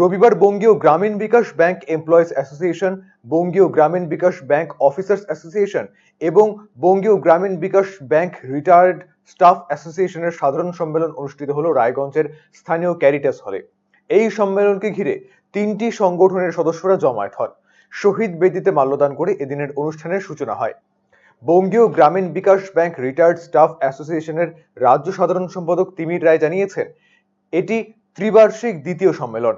রবিবার Bangiya Gramin Vikash bank employees association, Bangiya Gramin Vikash bank officers association এবং বঙ্গীয় Gramin Vikash bank retired staff অ্যাসোসিয়েশনের সাধারণ সম্মেলন অনুষ্ঠিত হলো রায়গঞ্জের স্থানীয় ক্যারিটাস হলে। এই সম্মেলনকে ঘিরে তিনটি সংগঠনের সদস্যরা জমায়েত হন। শহীদ বেদিতে মাল্যদান করে এদিনের অনুষ্ঠানের সূচনা হয়। বঙ্গীয় Gramin Vikash bank retired staff অ্যাসোসিয়েশনের রাজ্য সাধারণ সম্পাদক তিমির রায় জানিয়েছেন, এটি ত্রিবার্ষিক দ্বিতীয় সম্মেলন।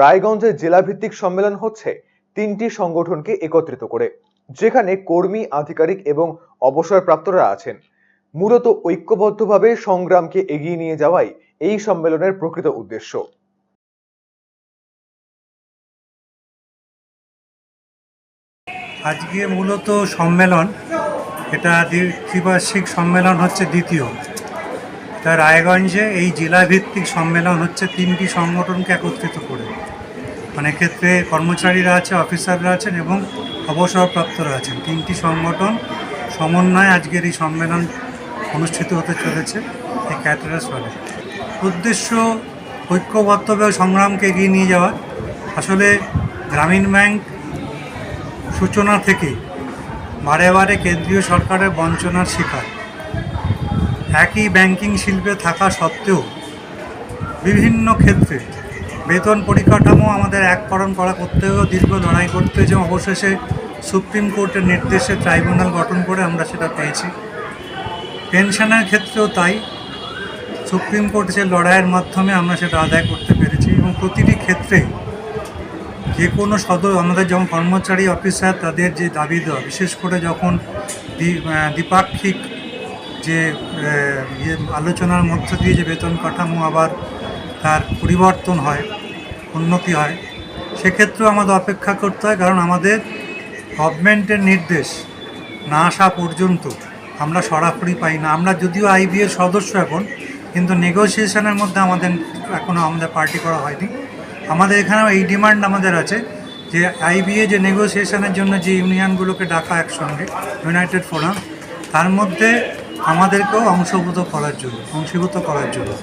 রায়গঞ্জে জেলাভিত্তিক সম্মেলন হচ্ছে তিনটি সংগঠনকে একত্রিত করে, যেখানে কর্মী, আধিকারিক এবং অবসরপ্রাপ্তরা আছেন। মূলত ঐক্যবদ্ধভাবে সংগ্রামকে এগিয়ে নিয়ে যাওয়াই এই সম্মেলনের প্রকৃত উদ্দেশ্য। আজকে মূলত সম্মেলন, এটা ত্রিবার্ষিক সম্মেলন হচ্ছে দ্বিতীয়। তা রায়গঞ্জে এই জেলাভিত্তিক সম্মেলন হচ্ছে তিনটি সংগঠনকে একত্রিত করে। অনেক ক্ষেত্রে কর্মচারীরা আছে, অফিসাররা আছেন এবং অবসরপ্রাপ্তরা আছেন। তিনটি সংগঠন সমন্বয়ে আজকের এই সম্মেলন অনুষ্ঠিত হতে চলেছে, এই ক্যাটারাস হলে। উদ্দেশ্য ঐক্যবদ্ধভাবে সংগ্রামকে এগিয়ে নিয়ে যাওয়া। আসলে গ্রামীণ ব্যাংক সূচনা থেকে বারে বারে কেন্দ্রীয় সরকারের বঞ্চনার শিকার। একই ব্যাংকিং শিল্পে থাকা সত্ত্বেও বিভিন্ন ক্ষেত্রে বেতন পরিকাঠামো আমাদের এককরণ করা করতেও দীর্ঘ লড়াই করতে যে অবশেষে সুপ্রিম কোর্টের নির্দেশে ট্রাইব্যুনাল গঠন করে আমরা সেটা পেয়েছি। পেনশনের ক্ষেত্রেও তাই সুপ্রিম কোর্ট যে লড়াইয়ের মাধ্যমে আমরা সেটা আদায় করতে পেরেছি এবং প্রতিটি ক্ষেত্রে যে কোনো সদর আমাদের যেমন কর্মচারী অফিসার তাদের যে দাবি দেওয়া, বিশেষ করে যখন দ্বি- দ্বিপাক্ষিক যে ইয়ে আলোচনার মধ্য দিয়ে যে বেতন কাঠামো আবার তার পরিবর্তন হয়, উন্নতি হয়, সেক্ষেত্রেও আমাদের অপেক্ষা করতে হয়। কারণ আমাদের গভর্নমেন্টের নির্দেশ, না আসা পর্যন্ত আমরা সরাসরি পাই না। আমরা যদিও আইবিএর সদস্য এখন, কিন্তু নেগোসিয়েশনের মধ্যে আমাদের এখনও আমাদের পার্টি করা হয়নি। আমাদের এখানেও এই ডিমান্ড আমাদের আছে যে, আইবিএ যে নেগোসিয়েশনের জন্য যে ইউনিয়নগুলোকে ডাকা একসঙ্গে ইউনাইটেড ফোরাম তার মধ্যে আমাদেরকেও অংশভূত করার জন্য অংশীভূত করার জন্য।